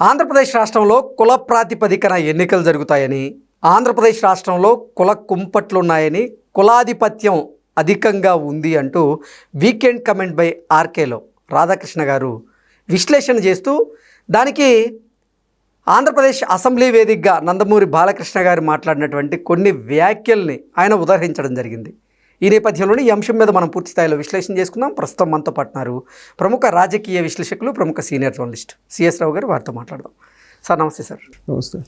ఆంధ్రప్రదేశ్ రాష్ట్రంలో కుల ప్రాతిపదికన ఎన్నికలు జరుగుతాయని ఆంధ్రప్రదేశ్ రాష్ట్రంలో కుల కుంపట్లున్నాయని కులాధిపత్యం అధికంగా ఉంది అంటూ వీకెండ్ కమెంట్ బై ఆర్కేలో రాధాకృష్ణ గారు విశ్లేషణ చేస్తూ దానికి ఆంధ్రప్రదేశ్ అసెంబ్లీ వేదికగా నందమూరి బాలకృష్ణ గారు మాట్లాడినటువంటి కొన్ని వ్యాఖ్యల్ని ఆయన ఉదహరించడం జరిగింది. ఈ నేపథ్యంలోనే ఈ అంశం మీద మనం పూర్తి స్థాయిలో విశ్లేషణ చేసుకుందాం. ప్రస్తుతం మనతో పట్టినారు ప్రముఖ రాజకీయ విశ్లేషకులు ప్రముఖ సీనియర్ జర్నలిస్ట్ సిఎస్ రావు గారు. వారితో మాట్లాడదాం. సార్ నమస్తే సార్. నమస్తే.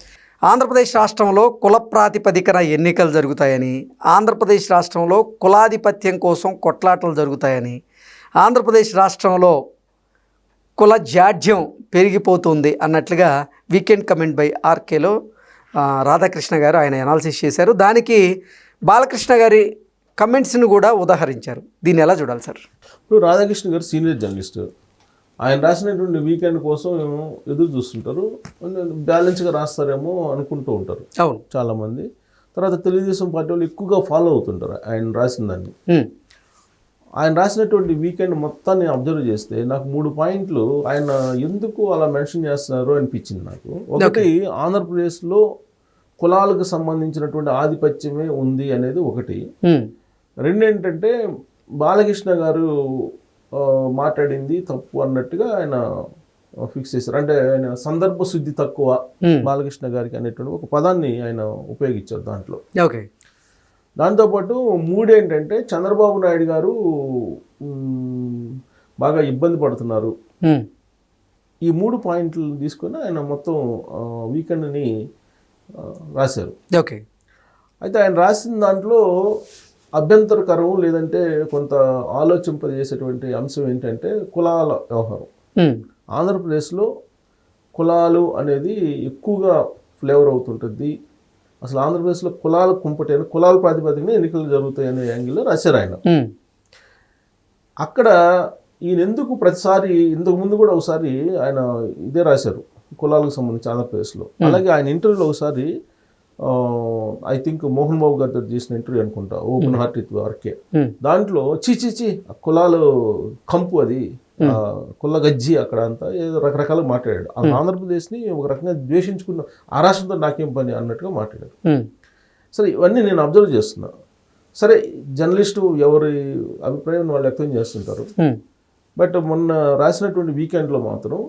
ఆంధ్రప్రదేశ్ రాష్ట్రంలో కుల ప్రాతిపదికన ఎన్నికలు జరుగుతాయని ఆంధ్రప్రదేశ్ రాష్ట్రంలో కులాధిపత్యం కోసం కొట్లాటలు జరుగుతాయని ఆంధ్రప్రదేశ్ రాష్ట్రంలో కుల జాడ్యం పెరిగిపోతుంది అన్నట్లుగా వీకెండ్ కమెంట్ బై ఆర్కేలో రాధాకృష్ణ గారు ఆయన అనాలిసిస్ చేశారు. దానికి బాలకృష్ణ గారి కమెంట్స్ని కూడా ఉదాహరించారు. దీన్ని ఎలా చూడాలి సార్? ఇప్పుడు రాధాకృష్ణ గారు సీనియర్ జర్నలిస్ట్. ఆయన రాసినటువంటి వీకెండ్ కోసం ఎదురు చూస్తుంటారు. బ్యాలెన్స్గా రాస్తారేమో అనుకుంటూ ఉంటారు అవును. చాలామంది. తర్వాత తెలుగుదేశం పార్టీ వాళ్ళు ఎక్కువగా ఫాలో అవుతుంటారు ఆయన రాసిన దాన్ని. ఆయన రాసినటువంటి వీకెండ్ మొత్తాన్ని అబ్జర్వ్ చేస్తే నాకు మూడు పాయింట్లు ఆయన ఎందుకు అలా మెన్షన్ చేస్తున్నారు అనిపించింది నాకు. ఒకటి ఆంధ్రప్రదేశ్లో కులాలకు సంబంధించినటువంటి ఆధిపత్యమే ఉంది అనేది ఒకటి. ఉమ్, రెండు ఏంటంటే బాలకృష్ణ గారు మాట్లాడింది తప్పు అన్నట్టుగా ఆయన ఫిక్స్ చేశారు. అంటే ఆయన సందర్భ శుద్ధి తక్కువ ఉమ్, బాలకృష్ణ గారికి అనేటువంటి ఒక పదాన్ని ఆయన ఉపయోగించారు దాంట్లో. ఓకే. దాంతోపాటు మూడేంటంటే చంద్రబాబు నాయుడు గారు బాగా ఇబ్బంది పడుతున్నారు. ఉమ్, ఈ మూడు పాయింట్లు తీసుకొని ఆయన మొత్తం వీకెండ్ని రాశారు. ఓకే. అయితే ఆయన రాసిన దాంట్లో అభ్యంతరకరం లేదంటే కొంత ఆలోచింపజేసేటువంటి అంశం ఏంటంటే కులాల వ్యవహారం. ఆంధ్రప్రదేశ్లో కులాలు అనేది ఎక్కువగా ఫ్లేవర్ అవుతుంటుంది. అసలు ఆంధ్రప్రదేశ్లో కులాల కుంపటి అని కులాల ప్రాతిపదికన ఎన్నికలు జరుగుతాయి అనే యాంగిల్లో రాశారు ఆయన అక్కడ ఈయన ఎందుకు ప్రతిసారి ఇంతకు ముందు కూడా ఒకసారి ఆయన ఇదే రాశారు కులాలకు సంబంధించి ఆంధ్రప్రదేశ్లో. అలాగే ఆయన ఇంటర్వ్యూలో ఒకసారి ఐ థింక్ మోహన్ బాబు గారితో చేసిన ఇంటర్వ్యూ అనుకుంటా ఓపెన్ హార్ట్ విత్ ఆర్కే దాంట్లో చీ చీ కులాలు కంపు అది ఆ, కుల గజ్జి అక్కడ అంతా ఏదో రకరకాలుగా మాట్లాడాడు. ఆ ఆంధ్రప్రదేశ్ని ఒక రకంగా ద్వేషించుకున్న ఆ రాష్ట్రంతో నాకేం పని అన్నట్టుగా మాట్లాడాడు. ఉమ్, సరే ఇవన్నీ నేను అబ్జర్వ్ చేస్తున్నా. సరే జర్నలిస్టు ఎవరి అభిప్రాయం వాళ్ళు వ్యక్తం చేస్తుంటారు. బట్ మొన్న రాసినటువంటి వీకెండ్లో మాత్రం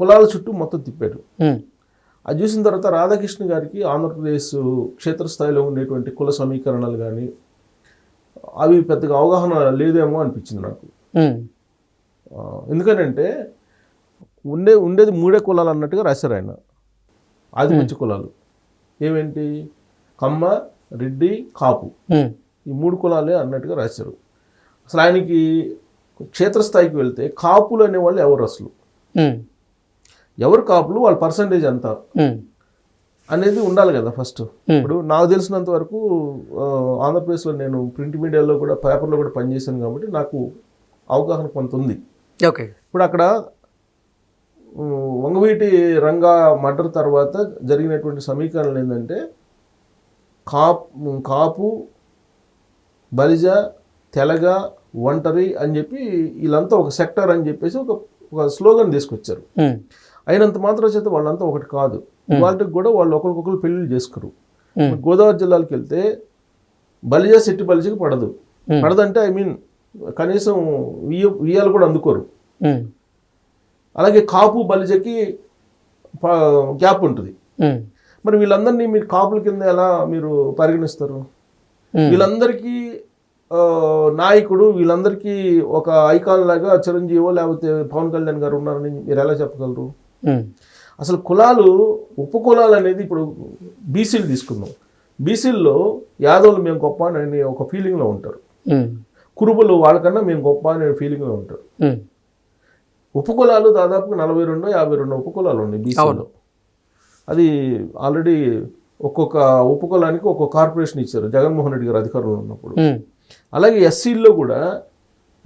కులాల చుట్టూ మొత్తం తిప్పాడు. అది చూసిన తర్వాత రాధాకృష్ణ గారికి ఆంధ్రప్రదేశ్ క్షేత్రస్థాయిలో ఉండేటువంటి కుల సమీకరణలు కానీ అవి పెద్దగా అవగాహన లేదేమో అనిపించింది నాకు. ఎందుకనంటే ఉండే ఉండేది మూడే కులాలు అన్నట్టుగా రాశారు ఆయన. ఆదిపత్య కులాలు. ఏమేంటి? కమ్మ రెడ్డి కాపు. ఈ మూడు కులాలే అన్నట్టుగా రాశారు. అసలు ఆయనకి క్షేత్రస్థాయికి వెళ్తే కాపులు అనేవాళ్ళు ఎవరు అసలు? ఎవరు కాపులు వాళ్ళ పర్సంటేజ్ ఎంత? అనేది ఉండాలి కదా ఫస్ట్ ఇప్పుడు నాకు తెలిసినంత వరకు ఆంధ్రప్రదేశ్లో నేను ప్రింట్ మీడియాలో కూడా పేపర్లో కూడా పనిచేశాను కాబట్టి నాకు అవగాహన కొంత ఉంది. ఓకే. ఇప్పుడు అక్కడ వంగవీటి రంగా మర్డర్ తర్వాత జరిగినటువంటి సమీకరణలు ఏంటంటే కాపు కాపు బలిజ తెలగ ఒంటరి అని చెప్పి వీళ్ళంతా ఒక సెక్టర్ అని చెప్పేసి ఒక ఒక స్లోగన్ తీసుకొచ్చారు. అయినంత మాత్రం చేత వాళ్ళంతా ఒకటి కాదు. వాళ్ళకి కూడా వాళ్ళు ఒకరికొకరు పెళ్ళిళ్ళు చేసుకోరు. గోదావరి జిల్లాలకు వెళ్తే బలిజ సెట్టి బలిజకి పడదు. పడదంటే ఐ మీన్ కనీసం వియ్య వియ్యాలు కూడా అందుకోరు. అలాగే కాపు బలిజకి గ్యాప్ ఉంటుంది. మరి వీళ్ళందరినీ మీరు కాపుల కింద ఎలా మీరు పరిగణిస్తారు? వీళ్ళందరికీ నాయకుడు వీళ్ళందరికీ ఒక ఐకాన్ లాగా చిరంజీవో లేకపోతే పవన్ కళ్యాణ్ గారు ఉన్నారని మీరు ఎలా చెప్పగలరు? అసలు కులాలు ఉపకులాలు అనేది ఇప్పుడు బీసీలు తీసుకుందాం. బీసీల్లో యాదవులు మేము గొప్ప అని ఒక ఫీలింగ్లో ఉంటారు. ఉమ్, కురుబులు వాళ్ళకన్నా మేము గొప్ప అనే ఫీలింగ్లో ఉంటారు. ఉమ్, ఉపకులాలు దాదాపు నలభై రెండు యాభై రెండు ఉపకులాలు ఉన్నాయి బీసీలో అది ఆల్రెడీ ఒక్కొక్క ఉపకులానికి ఒక్కొక్క కార్పొరేషన్ ఇచ్చారు. జగన్మోహన్ రెడ్డి గారు అధికారంలో ఉన్నప్పుడు. అలాగే ఎస్సీల్లో కూడా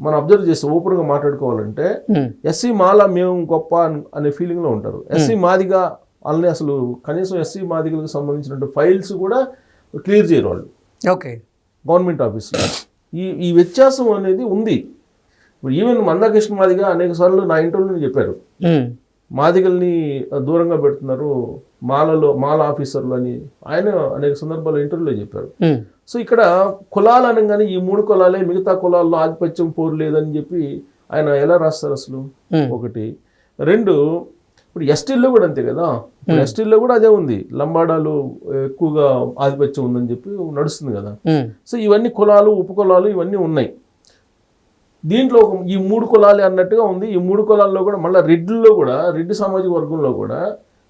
మనం అబ్జర్వ్ చేస్తే ఓపెన్గా మాట్లాడుకోవాలంటే ఎస్సీ మాలా మేము గొప్ప అన్- ఫీలింగ్లో ఉంటారు. ఎస్సీ మాదిగా వాళ్ళని అసలు కనీసం ఎస్సీ మాదిగలకు సంబంధించిన ఫైల్స్ కూడా క్లియర్ చేయరు వాళ్ళు. ఓకే గవర్నమెంట్ ఆఫీస్లో ఈ ఈ వ్యత్యాసం అనేది ఉంది. ఇప్పుడు ఈవెన్ మందాకృష్ణ మాదిగా అనేక సార్లు నా ఇంటర్వ్యూలో చెప్పారు. ఉమ్, మాదిగల్ని దూరంగా పెడుతున్నారు మాలలో మాల ఆఫీసర్లు అని. ఆయన అనేక సందర్భాల్లో ఇంటర్వ్యూలో చెప్పారు. సో ఇక్కడ కులాలు అనగానే ఈ మూడు కులాలే మిగతా కులాల్లో ఆధిపత్యం పోరు లేదని చెప్పి ఆయన ఎలా రాస్తారు అసలు? ఒకటి. రెండు ఇప్పుడు ఎస్టీల్లో కూడా అంతే కదా? ఎస్టీల్లో కూడా అదే ఉంది. లంబాడాలు ఎక్కువగా ఆధిపత్యం ఉందని చెప్పి నడుస్తుంది కదా? సో ఇవన్నీ కులాలు ఉపకులాలు ఇవన్నీ ఉన్నాయి. దీంట్లో ఈ మూడు కులాలే అన్నట్టుగా ఉంది. ఈ మూడు కులాల్లో కూడా మళ్ళీ రెడ్లలో కూడా రెడ్డి సామాజిక వర్గంలో కూడా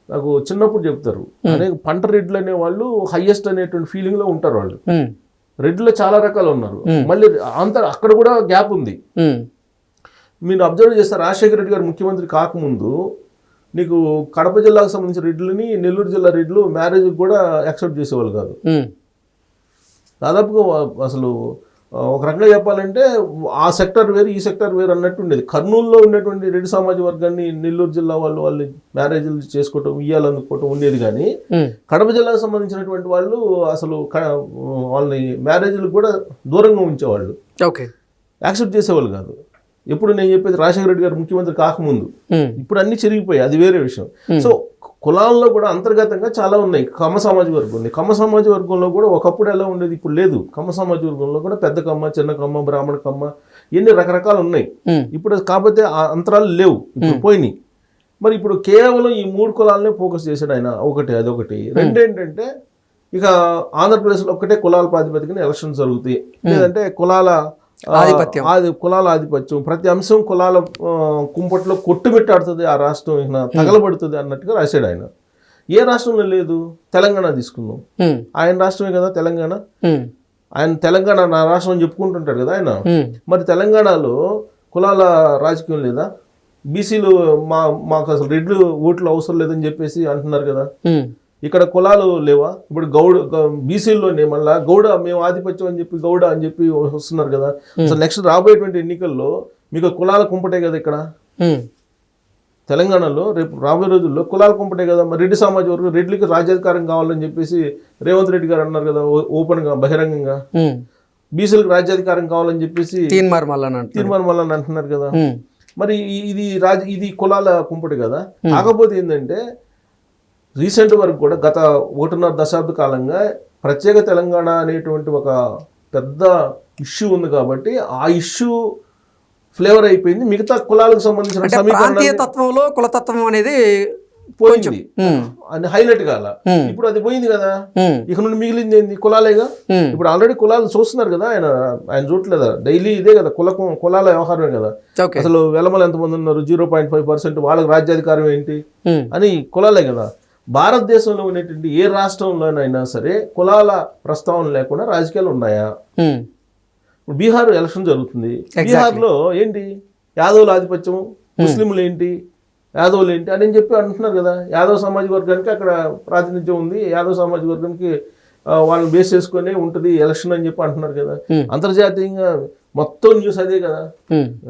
నాకు చిన్నప్పుడు చెప్తారు. అనేక పంట రెడ్లు అనే వాళ్ళు హైయెస్ట్ అనేటువంటి ఫీలింగ్లో ఉంటారు వాళ్ళు. రెడ్లో చాలా రకాలు ఉన్నారు. మళ్ళీ అంత అక్కడ కూడా గ్యాప్ ఉంది. మీరు అబ్జర్వ్ చేస్తారు రాజశేఖర రెడ్డి గారు ముఖ్యమంత్రి కాకముందు నీకు కడప జిల్లాకు సంబంధించిన రెడ్లని నెల్లూరు జిల్లా రెడ్లు మ్యారేజ్ కూడా యాక్సెప్ట్ చేసేవాళ్ళు కాదు. దాదాపుగా అసలు ఒక రకంగా చెప్పాలంటే ఆ సెక్టర్ వేరు ఈ సెక్టర్ వేరు అన్నట్టు ఉండేది. కర్నూలులో ఉన్నటువంటి రెడ్డి సమాజ వర్గాన్ని నెల్లూరు జిల్లా వాళ్ళు వాళ్ళు మ్యారేజ్లు చేసుకోవటం ఇయ్యాలనుకోవటం ఉండేది కానీ కడప జిల్లాకు సంబంధించినటువంటి వాళ్ళు అసలు వాళ్ళని మ్యారేజ్లకు కూడా దూరంగా ఉంచేవాళ్ళు. ఓకే. యాక్సెప్ట్ చేసేవాళ్ళు కాదు. ఎప్పుడు నేను చెప్పేది రాజశేఖర రెడ్డి గారు ముఖ్యమంత్రి కాకముందు. ఇప్పుడు అన్ని చెరిగిపోయాయి. అది వేరే విషయం. సో కులాల్లో కూడా అంతర్గతంగా చాలా ఉన్నాయి. కమ్మ సామాజిక వర్గం ఉంది. కమ్మ సామాజిక వర్గంలో కూడా ఒకప్పుడు ఎలా ఉండేది? ఇప్పుడు లేదు. కమ్మ సామాజిక వర్గంలో కూడా పెద్ద కమ్మ చిన్న కమ్మ బ్రాహ్మణ కమ్మ ఇన్ని రకరకాలు ఉన్నాయి. ఇప్పుడు కాకపోతే ఆ అంతరాలు లేవు. ఇప్పుడు పోయినాయి. మరి ఇప్పుడు కేవలం ఈ మూడు కులాలనే ఫోకస్ చేశాడు ఆయన. ఒకటి అదొకటి. రెండు ఏంటంటే ఇక ఆంధ్రప్రదేశ్లో ఒక్కటే కులాల ప్రాతిపదికన ఎలక్షన్స్ జరుగుతాయి. లేదంటే కులాల ఆధిపత్యం. ఆది కులాల ఆధిపత్యం. ప్రతి అంశం కులాల కుంపట్లో కొట్టుమిట్టాడుతుంది ఆ రాష్ట్రం ఇక తగలబడుతుంది అన్నట్టుగా రాశాడు ఆయన. ఏ రాష్ట్రంలో లేదు? తెలంగాణ తీసుకుందాం. ఆయన రాష్ట్రమే కదా తెలంగాణ? ఆయన తెలంగాణ నా రాష్ట్రం అని చెప్పుకుంటుంటాడు కదా ఆయన. మరి తెలంగాణలో కులాల రాజకీయం లేదా? బీసీలు మా మాకు అసలు రెడ్లు ఓట్లు అవసరం లేదని చెప్పేసి అంటున్నారు కదా. ఇక్కడ కులాలు లేవా? ఇప్పుడు గౌడ బీసీల్లోనే మళ్ళా గౌడ మేము ఆధిపత్యం అని చెప్పి గౌడ అని చెప్పి వస్తున్నారు కదా. అసలు నెక్స్ట్ రాబోయేటువంటి ఎన్నికల్లో మీకు కులాల కుంపటే కదా ఇక్కడ? తెలంగాణలో రేపు రాబోయే రోజుల్లో కులాల కుంపటే కదా? మరి రెడ్డి సమాజ వర్గం రెడ్లకి రాజ్యాధికారం కావాలని చెప్పేసి రేవంత్ రెడ్డి గారు అన్నారు కదా ఓపెన్గా బహిరంగంగా. బీసీలకు రాజ్యాధికారం కావాలని చెప్పేసి తీన్ మార్ మళ్ళా అంటున్నాడు తీర్మానం వల్ల అంటున్నారు కదా. మరి ఇది రాజ ఇది కులాల కుంపటి కదా? కాకపోతే ఏంటంటే రీసెంట్ వరకు కూడా గత ఒకటిన్నర దశాబ్ద కాలంగా ప్రత్యేక తెలంగాణ అనేటువంటి ఒక పెద్ద ఇష్యూ ఉంది కాబట్టి ఆ ఇష్యూ ఫ్లేవర్ అయిపోయింది. మిగతా కులాలకు సంబంధించిన తత్వంలో కులతత్వం అనేది పోయింది. అని హైలైట్ కాల ఇప్పుడు అది పోయింది కదా. ఇక నుండి మిగిలింది ఏంది? కులాలేగా? ఇప్పుడు ఆల్రెడీ కులాలు చూస్తున్నారు కదా. ఆయన ఆయన చూడలేదా డైలీ ఇదే కదా. కులకు కులాల వ్యవహారమే కదా. అసలు వెలమలు ఎంతమంది ఉన్నారు? జీరో పాయింట్ ఫైవ్ పర్సెంట్ వాళ్ళకి రాజ్యాధికారం ఏంటి? అని కులాలే కదా. భారతదేశంలో ఉన్నటువంటి ఏ రాష్ట్రంలోనైనా సరే కులాల ప్రస్తావన లేకుండా రాజకీయాలు ఉన్నాయా? బీహార్ ఎలక్షన్ జరుగుతుంది. బీహార్లో ఏంటి? యాదవుల ఆధిపత్యం ముస్లింలు ఏంటి? యాదవులు ఏంటి? అని చెప్పి అంటున్నారు కదా. యాదవ్ సామాజిక వర్గానికి అక్కడ ప్రాతినిధ్యం ఉంది. యాదవ్ సామాజిక వర్గానికి వాళ్ళని బేస్ చేసుకొని ఉంటుంది ఎలక్షన్ అని చెప్పి అంటున్నారు కదా. అంతర్జాతీయంగా మొత్తం న్యూస్ అదే కదా.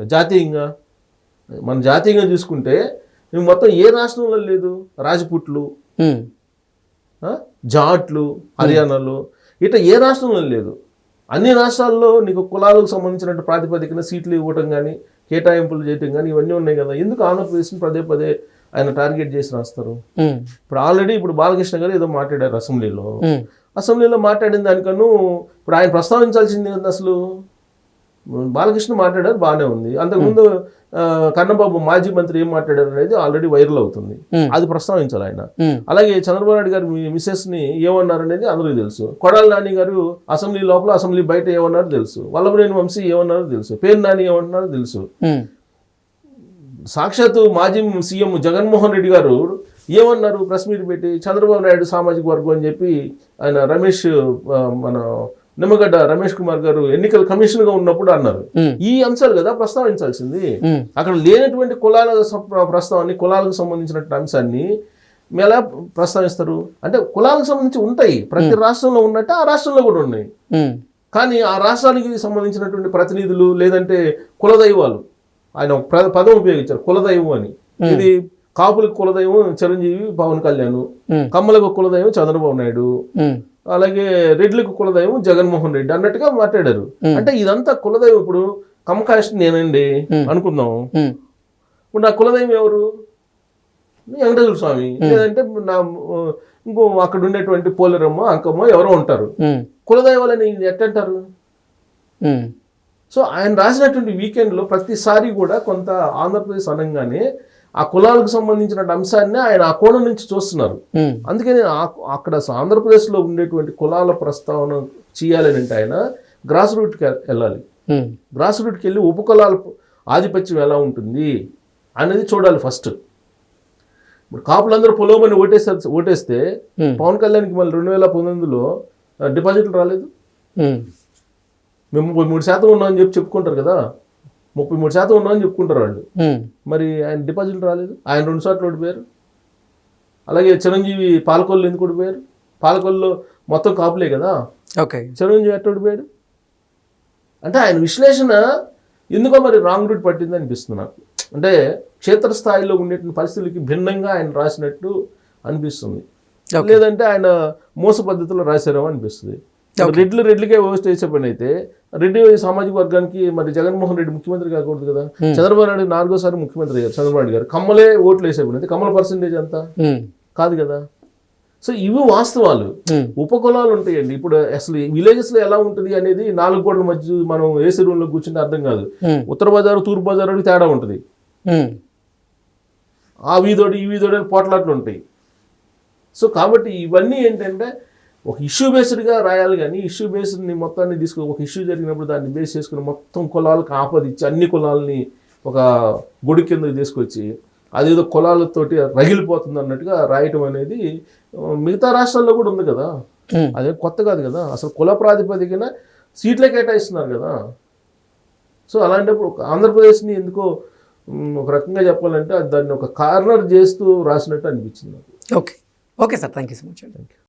జాతీయంగా. మన జాతీయంగా చూసుకుంటే మొత్తం ఏ రాష్ట్రంలో లేదు? రాజపుట్లు జాట్లు హర్యానాలో. ఇట్లా ఏ రాష్ట్రంలో లేదు. అన్ని రాష్ట్రాల్లో నీకు కులాలకు సంబంధించిన ప్రాతిపదికన సీట్లు ఇవ్వటం కానీ కేటాయింపులు చేయటం కానీ ఇవన్నీ ఉన్నాయి కదా. ఎందుకు ఆంధ్రప్రదేశ్ని పదే పదే ఆయన టార్గెట్ చేసి రాస్తారు? ఇప్పుడు ఆల్రెడీ ఇప్పుడు బాలకృష్ణ గారు ఏదో మాట్లాడారు అసెంబ్లీలో. అసెంబ్లీలో మాట్లాడిన దానికన్నా ఇప్పుడు ఆయన ప్రస్తావించాల్సింది అసలు? బాలకృష్ణ మాట్లాడారు బాగానే ఉంది. అంతకుముందు కన్నబాబు మాజీ మంత్రి ఏం మాట్లాడారు అనేది ఆల్రెడీ వైరల్ అవుతుంది. అది ప్రస్తావించాలి ఆయన. అలాగే చంద్రబాబు నాయుడు గారు మిసెస్ని ఏమన్నారు అనేది అందరికీ తెలుసు. కొడాలి నాని గారు అసెంబ్లీ లోపల అసెంబ్లీ బయట ఏమన్నారో తెలుసు. వల్లభనేని వంశీ ఏమన్నారో తెలుసు. పేరు నాని ఏమంటున్నారో తెలుసు. ఉమ్, సాక్షాత్తు మాజీ సీఎం జగన్మోహన్ రెడ్డి గారు ఏమన్నారు ప్రెస్ మీట్ పెట్టి చంద్రబాబు నాయుడు సామాజిక వర్గం అని చెప్పి ఆయన రమేష్ మన నిమ్మగడ్డ రమేష్ కుమార్ గారు ఎన్నికల కమిషన్గా ఉన్నప్పుడు అన్నారు. ఈ అంశాలు కదా ప్రస్తావించాల్సింది. అక్కడ లేనటువంటి కులాల ప్రస్తావాన్ని కులాలకు సంబంధించినటువంటి అంశాన్ని ఎలా ప్రస్తావిస్తారు? అంటే కులాలకు సంబంధించి ఉంటాయి. ప్రతి రాష్ట్రంలో ఉన్నట్టు ఆ రాష్ట్రంలో కూడా ఉన్నాయి. కానీ ఆ రాష్ట్రానికి సంబంధించినటువంటి ప్రతినిధులు లేదంటే కులదైవాలు. ఆయన పదం ఉపయోగించారు కులదైవం అని. ఇది కాపులకు కులదైవం చిరంజీవి పవన్ కళ్యాణ్ కమ్మలకు కులదైవం చంద్రబాబు నాయుడు. అలాగే రెడ్లకు కులదైవం జగన్మోహన్ రెడ్డి అన్నట్టుగా మాట్లాడారు. అంటే ఇదంతా కులదైవం ఇప్పుడు కమ్మ కాస్ట్ నేనండి. అనుకుందాం. ఇప్పుడు నా కులదైవం ఎవరు? వెంకటేశ్వర స్వామి. లేదంటే నా ఇంకో అక్కడ ఉండేటువంటి పోలేరమ్మ అంకమ్మ ఎవరో ఉంటారు. కులదైవాలని ఎట్టంటారు? సో ఆయన రాసినటువంటి వీకెండ్లో ప్రతిసారి కూడా కొంత ఆంధ్రప్రదేశ్ అనగానే ఆ కులాలకు సంబంధించిన అంశాన్ని ఆయన ఆ కోణం నుంచి చూస్తున్నారు. అందుకని ఆ- అక్కడ ఆంధ్రప్రదేశ్లో ఉండేటువంటి కులాల ప్రస్తావన చేయాలని అంటే ఆయన గ్రాస్ రూట్కి వెళ్ళాలి. గ్రాస్ రూట్కి వెళ్ళి ఉపకులాల ఆధిపత్యం ఎలా ఉంటుంది అనేది చూడాలి ఫస్ట్ ఇప్పుడు కాపులందరూ పొలవమని ఓటేస్తే ఓటేస్తే పవన్ కళ్యాణ్కి మళ్ళీ రెండు వేల పంతొమ్మిదిలో డిపాజిట్లు రాలేదు. మేము ముప్పై మూడు శాతం ఉన్నామని చెప్పి చెప్పుకుంటారు కదా. ముప్పై మూడు శాతం ఉన్నామని చెప్పుకుంటారు వాళ్ళు. మరి ఆయన డిపాజిట్ రాలేదు. ఆయన రెండు సార్లు ఓడిపోయారు. అలాగే చిరంజీవి పాలకొల్లు ఎందుకు ఓడిపోయారు? పాలకొల్లులో మొత్తం కాపులే కదా. ఓకే. చిరంజీవి ఎట్ట ఓడిపోయాడు? అంటే ఆయన విశ్లేషణ ఎందుకో మరి రాంగ్ రూట్ పట్టింది అనిపిస్తుంది నాకు. అంటే క్షేత్రస్థాయిలో ఉండేటువంటి పరిస్థితులకి భిన్నంగా ఆయన రాసినట్టు అనిపిస్తుంది. లేదంటే ఆయన మోస పద్ధతిలో రాశారేమో అనిపిస్తుంది. రెడ్లు రెడ్లకే ఓస్ట్ వేసే పని అయితే. రెడ్డి సామాజిక వర్గానికి మరి జగన్మోహన్ రెడ్డి ముఖ్యమంత్రి కాకూడదు కదా. చంద్రబాబు నాయుడు నాలుగోసారి ముఖ్యమంత్రి అయ్యారు చంద్రబాబు నాయుడు గారు. కమ్మలే ఓట్లు వేసే పని అయితే కమ్మల పర్సంటేజ్ ఎంత? ఉమ్, కాదు కదా. సో ఇవి వాస్తవాలు. ఉమ్, ఉపకులాలు ఉంటాయండి. ఇప్పుడు అసలు విలేజెస్లో ఎలా ఉంటుంది అనేది నాలుగు గోడల మధ్య మనం ఏసీ రూమ్లో కూర్చుంటే అర్థం కాదు. ఉత్తర బజారు తూర్పు బజారు తేడా ఉంటుంది. ఆ వీధోడి ఈ వీధోడి పోట్లాట్లు ఉంటాయి. సో కాబట్టి ఇవన్నీ ఏంటంటే ఒక ఇష్యూ బేస్డ్గా రాయాలి కానీ ఇష్యూ బేస్డ్ని మొత్తాన్ని తీసుకుని ఒక ఇష్యూ జరిగినప్పుడు దాన్ని బేస్ చేసుకుని మొత్తం కులాలకు ఆపదిచ్చి అన్ని కులాలని ఒక గుడి కిందకి తీసుకొచ్చి అదేదో కులాలతోటి రగిలిపోతుంది అన్నట్టుగా రాయటం అనేది మిగతా రాష్ట్రాల్లో కూడా ఉంది కదా. అదే కొత్త కాదు కదా. అసలు కుల ప్రాతిపదికన సీట్లే కేటాయిస్తున్నారు కదా. సో అలాంటప్పుడు ఆంధ్రప్రదేశ్ని ఎందుకో ఒక రకంగా చెప్పాలంటే దాన్ని ఒక కార్నర్ చేస్తూ రాసినట్టు అనిపించింది నాకు. Okay. Okay sir. Thank you so much thank you